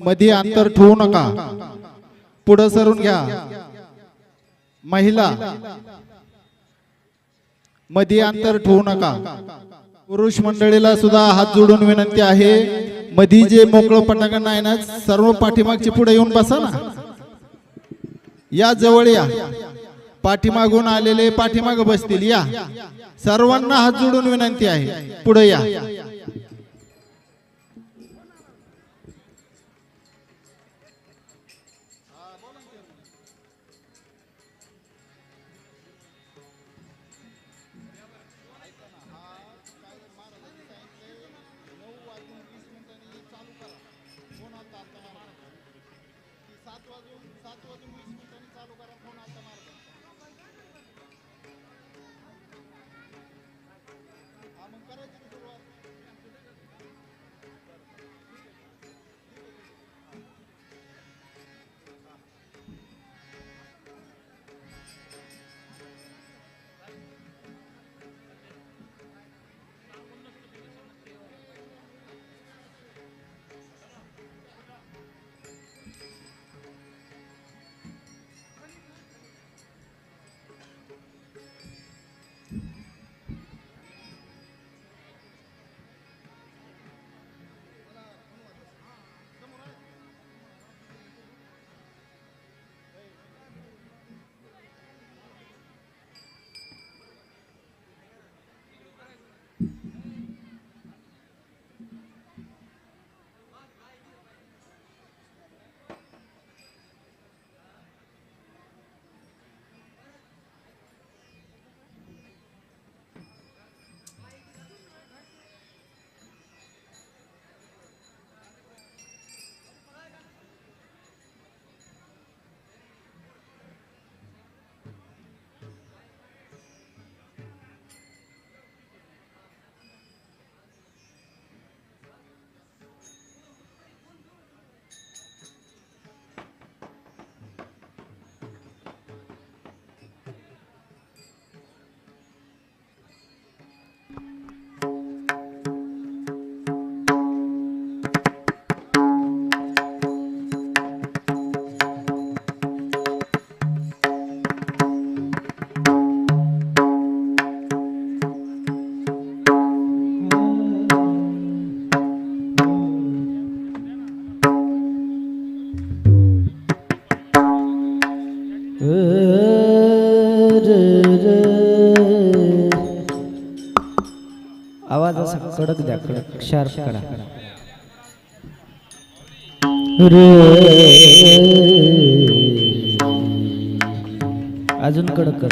मध्ये अंतर ठेवू नका. पुढे सरून घ्या. महिला मध्ये अंतर ठेवू नका. पुरुष मंडळीला सुद्धा हात जोडून विनंती आहे मधी जे मोकळं पटांगण आहे ना सर्व पाठीमागचे पुढे येऊन बसा ना. या जवळ या. पाठीमागून आलेले पाठीमाग बसतील. या. सर्वांना हात जोडून विनंती आहे. पुढे या. शार्प करा. रे. अजून कडक करा.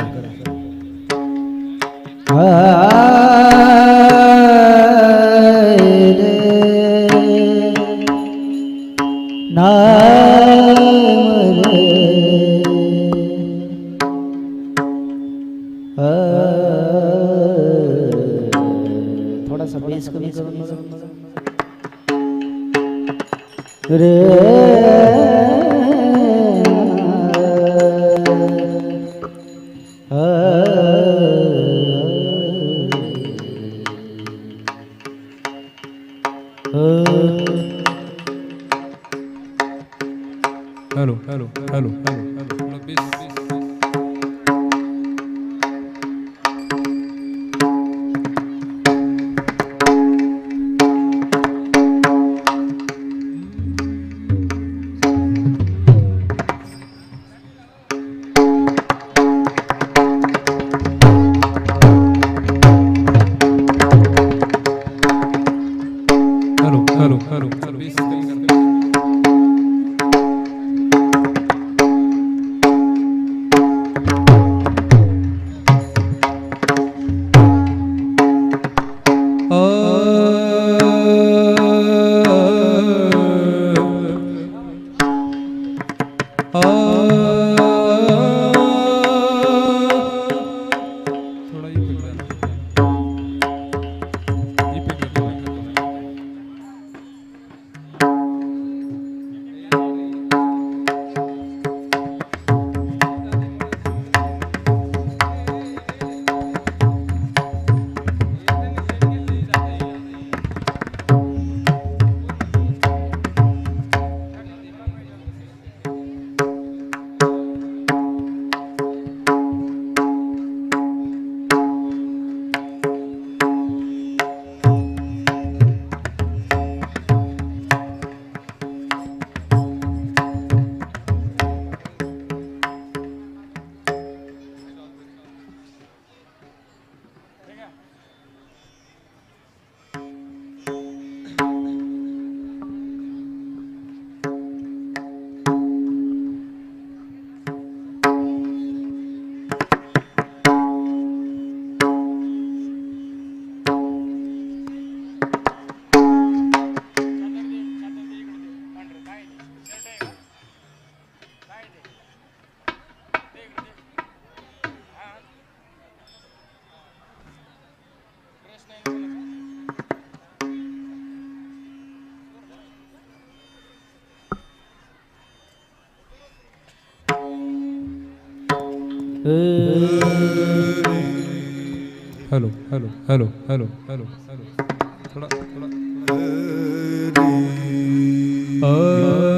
حلو حلو حلو حلو حلو حلو थोड़ा थोड़ा آه.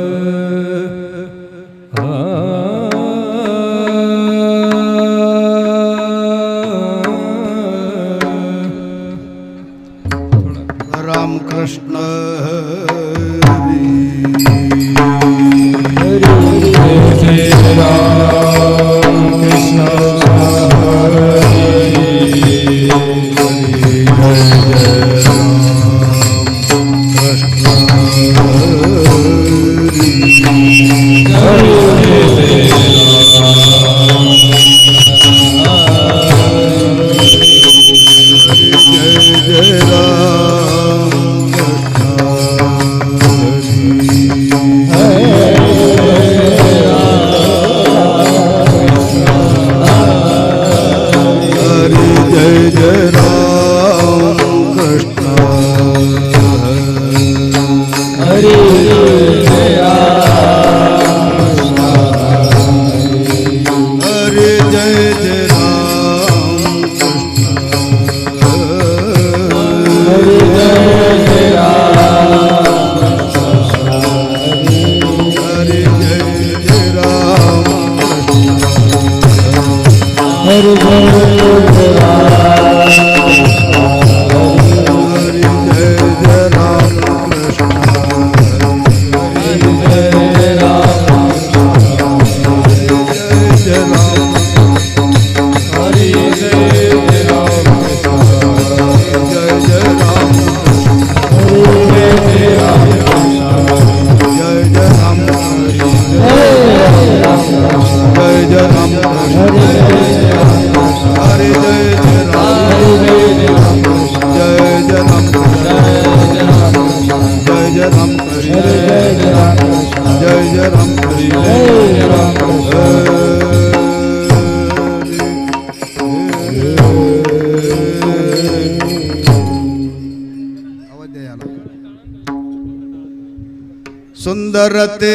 কুদরতে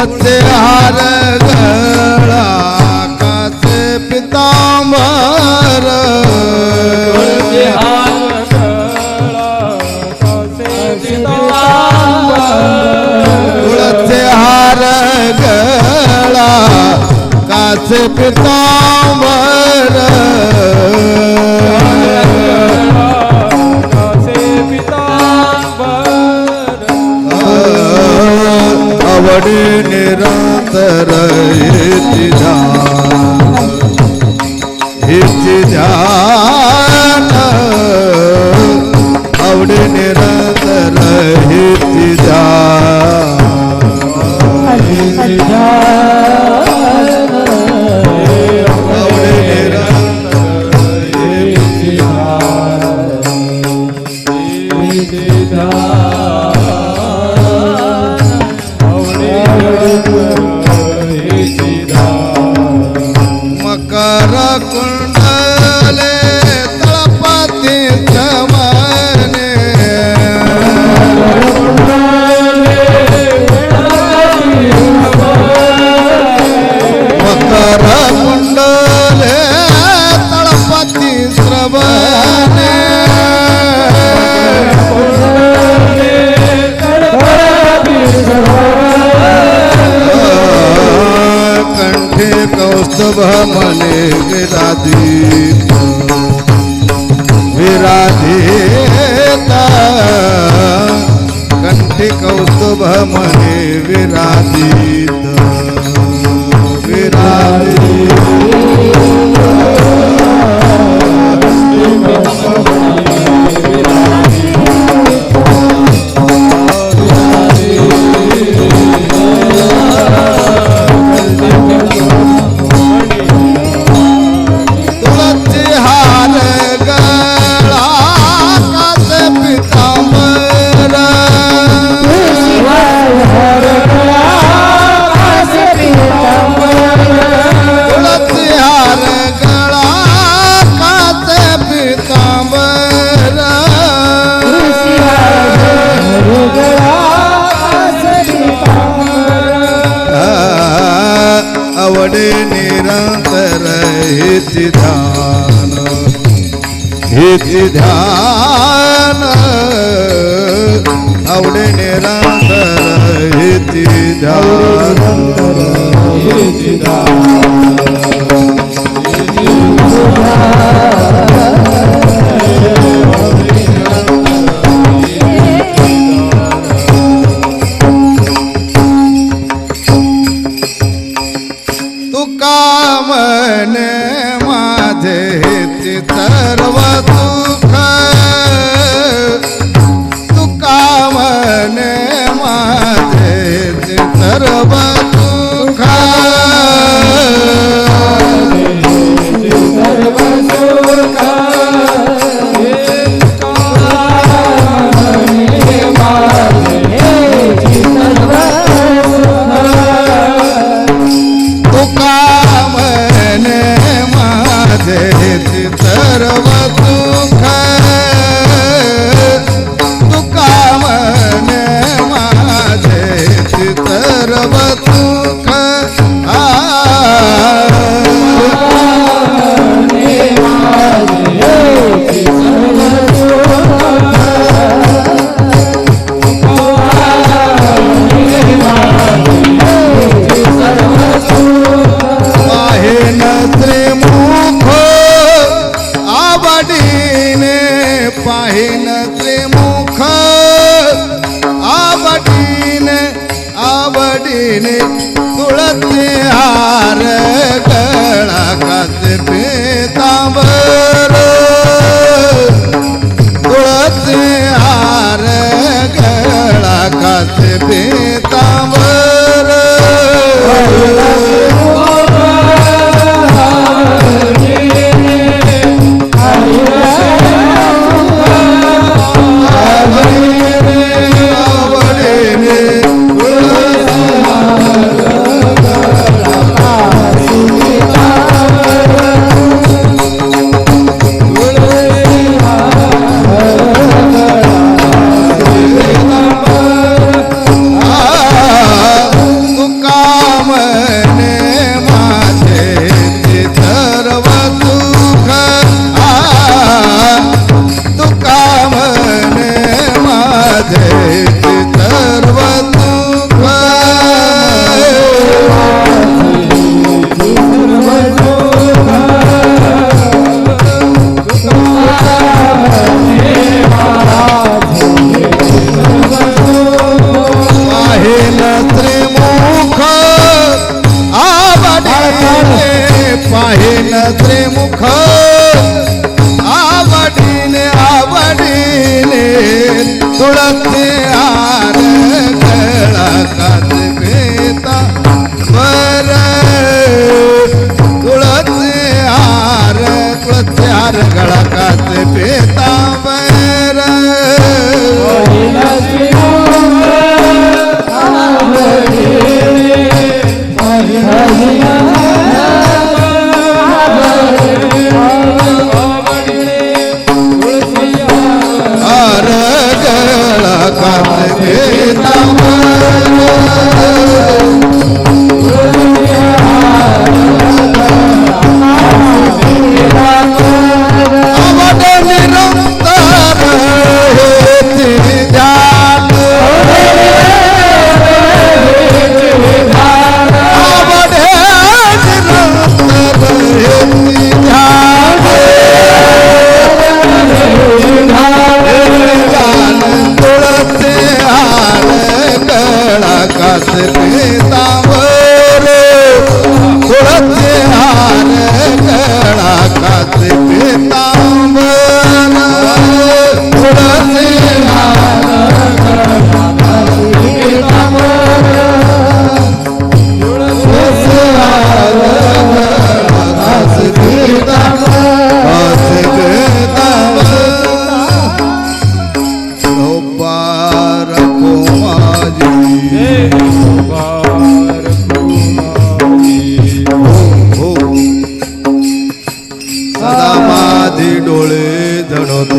कुळचे हार गळा काचे पितांबर? कुळचे हार गळा काचे पितांबर? वाडी निरंतर ध्यान हिची ध्यान आवडी निरंतर हिची ध्यान. मने ध्यान आवडे निरंतर हेची ध्यान. काच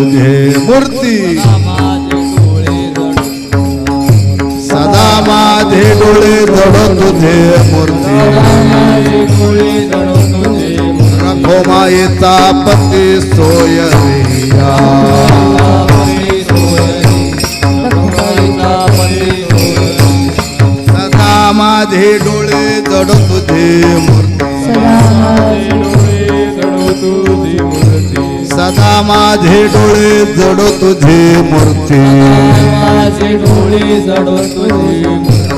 तुझे मूर्ती. सदा माझे डोळे जड तुझे मूर्ती. रखो मायेचा पती सोय सदा माझे डोळे जड तुझे मूर्ती. सदा माझे डोळे जड तुझे मूर्ती.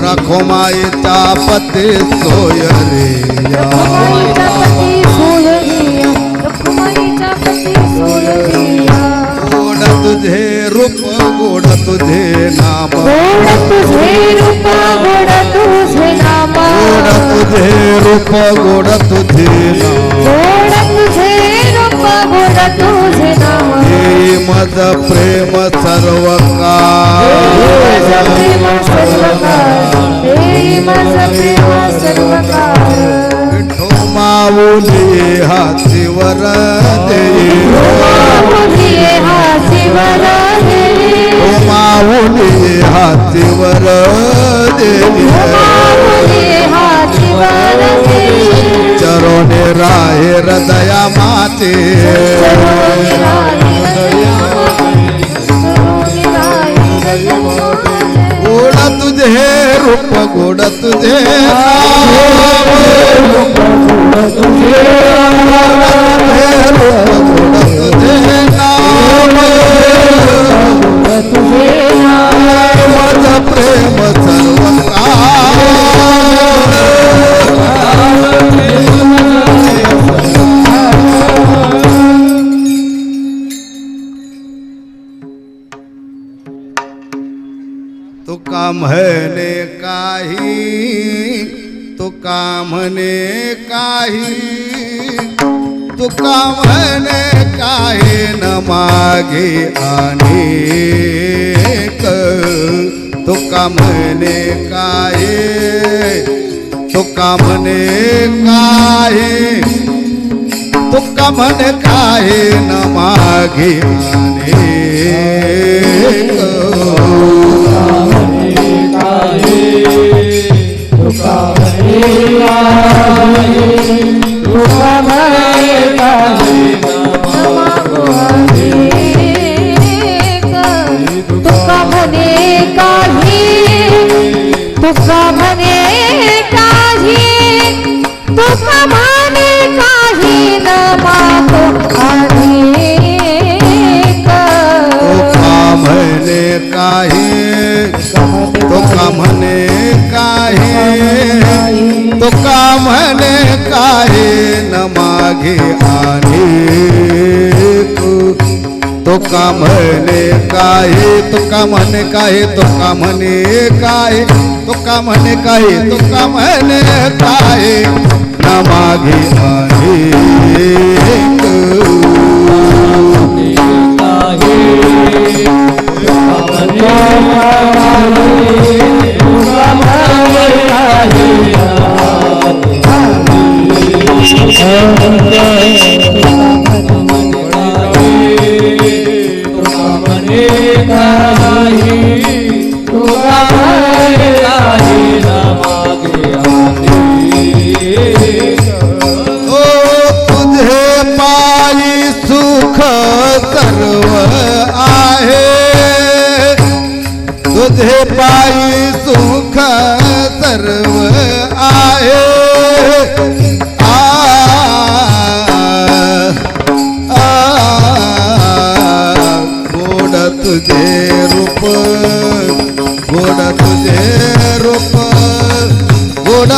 रखो मायेचा पती सोय रिया रखुमाईचा पती सोयरिया रखुमाईचा पती सोयरिया गोड तुझे रूप गोड तुझे नाम. गोड तुझे रूप गोड तुझे नाम. गोड तुझे रूप गोड तुझे नाम. गोड तुझे रूप गोड तुझे नाम हे मज प्रेम सर्व प्रेम हे माऊली हातीवर माऊली हातीवर माऊली हातीवर देई. ચરો ને રાહે હૃદયા માતે. ગોળ તુજે રૂપ ગોળ તુજે का मन काय न मागे अनेक काय तुका म्हणे काय तुका म्हणे काय तुका म्हणे काय तुका म्हणे काय न मागे.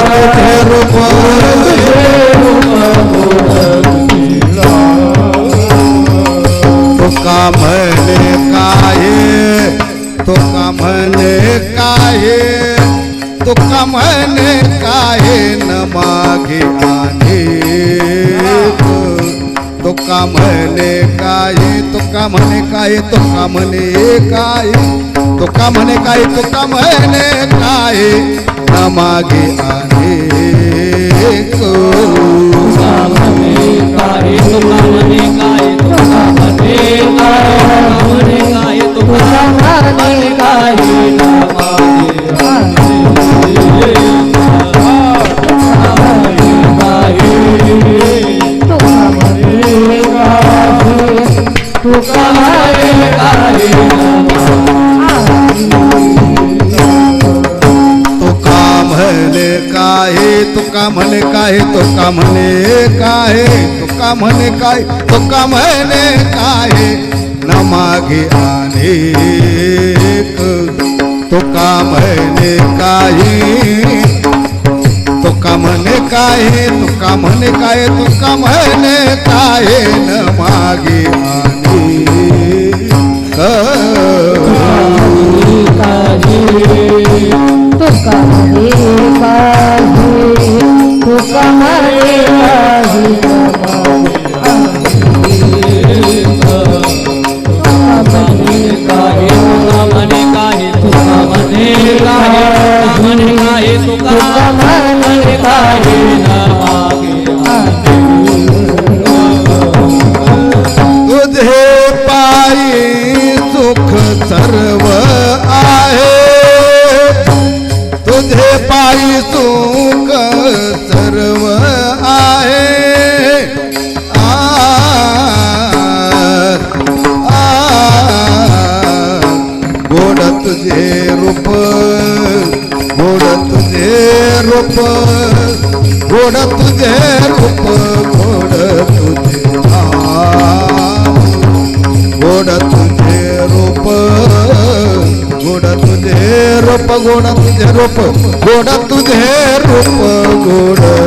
तुझे रूप तुका म्हणे काय तुका म्हणे काय तुका म्हणे काय न मागे आहे तुका म्हणे काय तुका म्हणे काय तुका म्हणे काय तुका म्हणे काय तुका म्हणे काय न मागे आहे. तुका तुका म्हणे काय तुका म्हणे काय तुका म्हणे काय तुका म्हणे काय न मागे अनेक तुका म्हणे काय तुका म्हणे काय तुका म्हणे काय तुका म्हणे काय न मागे अनेक तुका म्हणे काही तुका म्हणे तुझे रूप गोड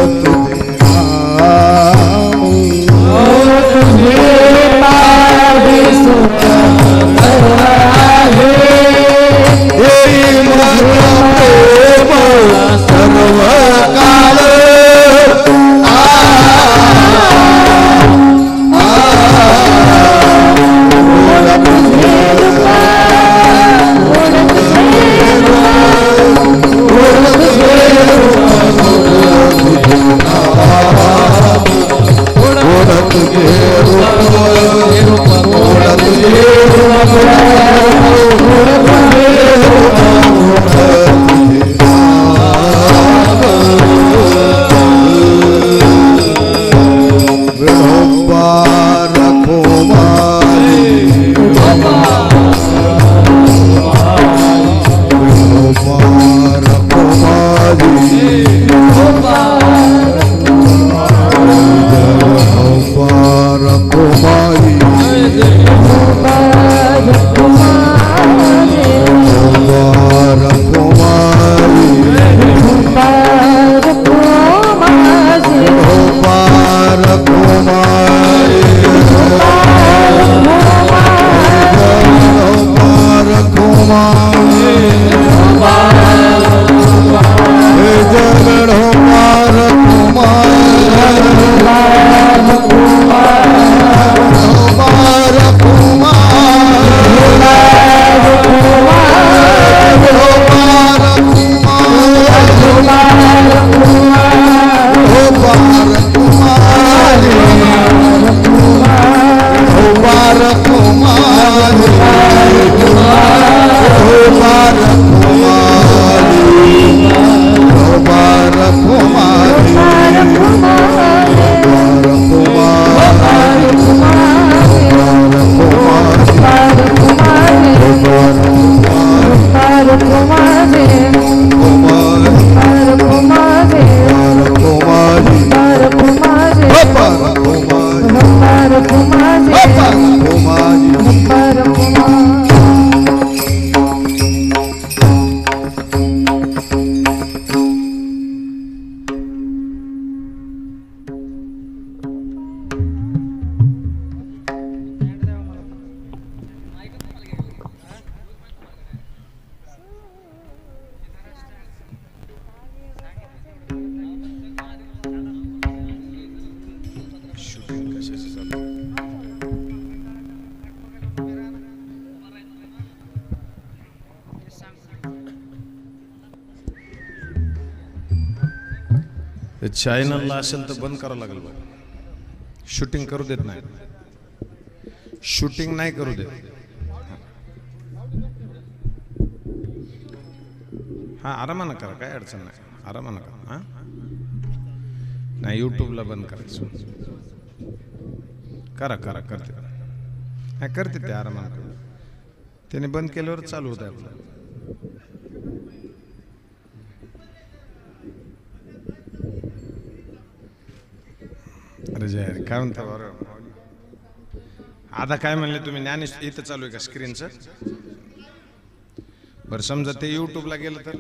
चॅनलला असेल तर बंद करावं लागेल बघ. शूटिंग करू देत नाही. शूटिंग नाही करू देत. हा आरामानं करा काय अडचण नाही. आरामानं करा हा? नाही यूट्यूबला बंद करायचं. करा करा करते. हा करते ते आरामानं करा. त्याने बंद केल्यावर चालू होतं आपलं. अरे काय म्हणता बरं. आता काय म्हणले तुम्ही ज्ञान इथं चालू आहे का स्क्रीनचं बरं समजा ते यूट्यूबला गेलं तर?